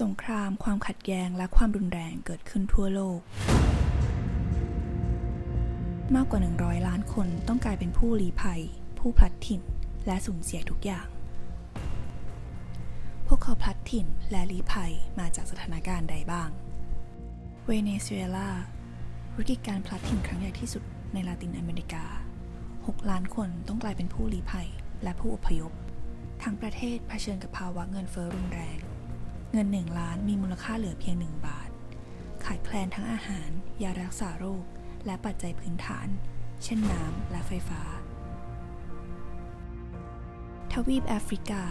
สงคราม ความขัดแย้ง และความรุนแรงเกิดขึ้นทั่วโลก มากกว่า 100 ล้านคนต้องกลายเป็นผู้ลี้ภัย ผู้พลัดถิ่น และสูญเสียทุกอย่าง พวกเขาพลัดถิ่นและลี้ภัยมาจากสถานการณ์ใดบ้าง เวเนซุเอลา วิกฤตการพลัดถิ่นครั้งใหญ่ที่สุดในลาตินอเมริกา 6 ล้านคนต้องกลายเป็นผู้ลี้ภัย และผู้อพยพ ทั้งประเทศเผชิญกับภาวะเงินเฟ้อรุนแรง เงิน1ล้านมีมูลค่าเหลือเพียง1บาท ขาดแคลนทั้งอาหาร ยารักษาโรค และปัจจัยพื้นฐาน เช่นน้ำและไฟฟ้า ทวีปแอฟริกา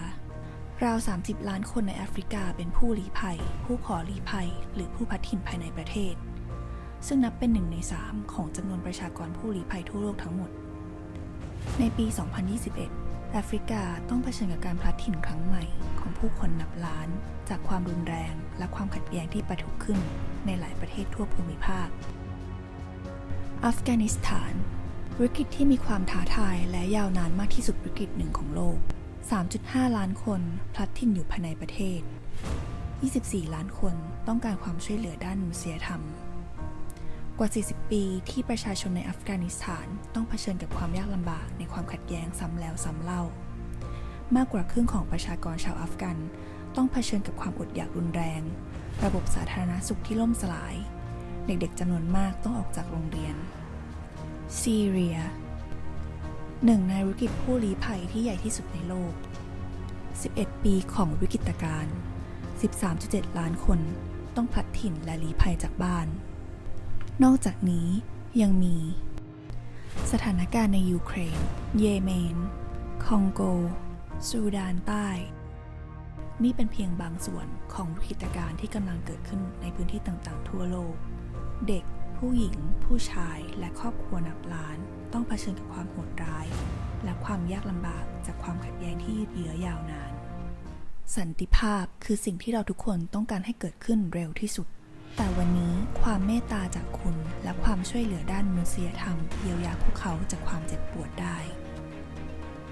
ราว 30 ล้านคนในแอฟริกาเป็นผู้ลี้ภัย ผู้ขอลี้ภัย หรือผู้พัดถิ่นภายในประเทศ ซึ่งนับเป็นหนึ่งในสามของจำนวนประชากรผู้ลี้ภัยทั่วโลกทั้งหมด ในปี 2021 แอฟริกาต้องเผชิญกับการพลัดถิ่นครั้งใหม่ของผู้คนนับล้าน จากความรุนแรงและความขัดแย้งที่ปะทุขึ้นในหลายประเทศทั่วภูมิภาค อัฟกานิสถาน วิกฤตที่มีความท้าทายและยาวนานมากที่สุดวิกฤตหนึ่งของโลก 3.5 ล้านคนพลัดถิ่นอยู่ภายในประเทศ 24 ล้านคนต้องการความช่วยเหลือด้านมนุษยธรรม กว่า 40 ปีที่ประชาชนในอัฟกานิสถานต้องเผชิญกับความยากลำบากในความขัดแย้งซ้ำแล้วซ้ำเล่า มากกว่าครึ่งของประชากรชาวอัฟกัน ต้องเผชิญกับความอดอยากรุนแรง ระบบสาธารณสุขที่ล่มสลาย เด็กๆจำนวนมากต้องออกจากโรงเรียน ซีเรียหนึ่งในวิกฤตผู้ลี้ภัยที่ใหญ่ที่สุดในโลก 11 ปีของวิกฤตการณ์13.7 ล้านคนต้องพลัดถิ่นและลี้ภัยจากบ้าน นอกจากนี้ยังมี สถานการณ์ในยูเครน เยเมน คองโก ซูดานใต้ นี่เป็นเพียงบางส่วนของวิกฤตการณ์ที่กำลังเกิดขึ้นในพื้นที่ต่างๆ ทั่วโลก เด็ก ผู้หญิง ผู้ชาย และครอบครัวนับล้าน ต้องเผชิญกับความโหดร้าย และความยากลำบากจากความขัดแย้งที่ยืดเยื้อยาวนาน สันติภาพคือสิ่งที่เราทุกคนต้องการให้เกิดขึ้นเร็วที่สุดแต่วันนี้ความเมตตาจากคุณ และความช่วยเหลือด้านมนุษยธรรมเยียวยาพวกเขาจากความเจ็บปวดได้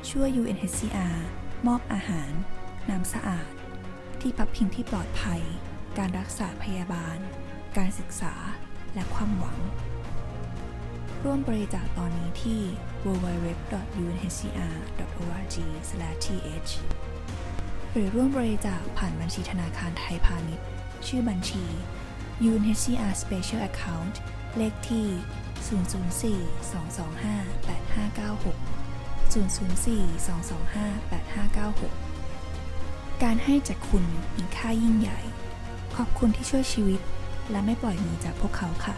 ช่วย UNHCR มอบอาหาร น้ำสะอาด ที่พักพิงที่ปลอดภัย การรักษาพยาบาล การศึกษา และความหวัง ร่วมบริจาคตอนนี้ที่ www.unhcr.org/th หรือร่วมบริจาคผ่านบัญชีธนาคารไทยพาณิชย์ ชื่อบัญชี UNHCR Special Account เลขที่ 004-225-8596 004-225-8596 การให้จากคุณมีค่ายิ่งใหญ่ ขอบคุณที่ช่วยชีวิต และไม่ปล่อยมือจากพวกเขาค่ะ